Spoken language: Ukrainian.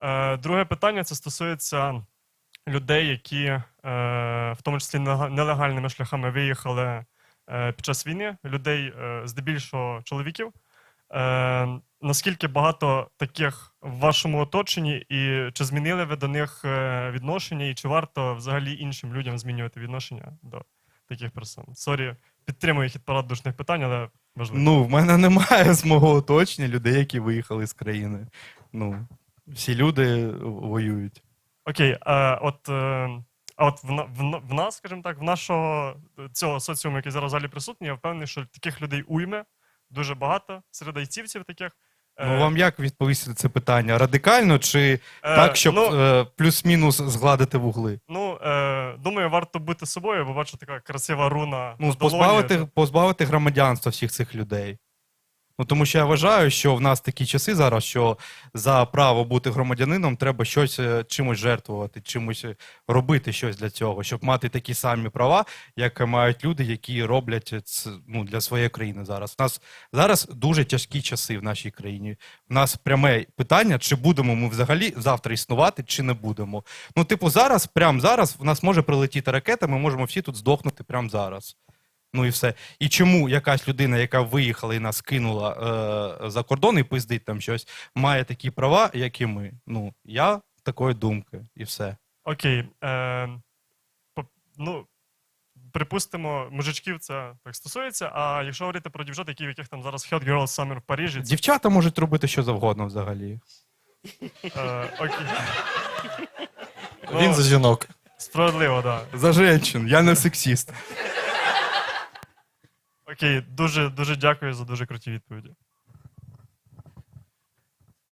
Е, друге питання це стосується людей, які е, в тому числі нелегальними шляхами виїхали е, під час війни, людей, здебільшого чоловіків. Наскільки багато таких в вашому оточенні, і чи змінили ви до них відношення, і чи варто взагалі іншим людям змінювати відношення до таких персон? Сорі, підтримую хід парад душних питань, але важливо. Ну, в мене немає з мого оточення людей, які виїхали з країни. Ну, всі люди воюють. Окей, а от, е, а от в, в, в нас, скажімо так, в нашого цього соціуму, який зараз в залі присутній, я впевнений, що таких людей уйме, дуже багато, серед айцівців таких. Е, Ну, вам як відповісти на це питання? Радикально чи е, так, щоб Ну, е, плюс-мінус згладити вугли? ну е, думаю, варто бути собою, бо бачу така красива руна. Ну, долоні. позбавити, позбавити громадянства всіх цих людей. Ну, тому що я вважаю, що в нас такі часи зараз, що за право бути громадянином треба щось е, чимось жертвувати, чимось е, робити щось для цього, щоб мати такі самі права, як мають люди, які роблять це ну, для своєї країни зараз. У нас зараз дуже тяжкі часи в нашій країні. У нас пряме питання, чи будемо ми взагалі завтра існувати, чи не будемо. Ну, типу, зараз, прямо зараз, в нас може прилетіти ракета, ми можемо всі тут здохнути прямо зараз. Ну і все. І чому якась людина, яка виїхала і нас кинула е, за кордон і пиздить там щось, має такі права, як і ми? Ну, я такої думки, і все. Окей. Е, по- ну, припустимо, мужичків це так стосується. А якщо говорити про дівчат, які в яких там зараз Hot Girls Summer в Парижі, це, Дівчата можуть робити що завгодно взагалі. е, окей. Він за жінок. Справедливо, так. Да. За женщин, я не сексіст. Окей, дуже дуже дякую за дуже круті відповіді.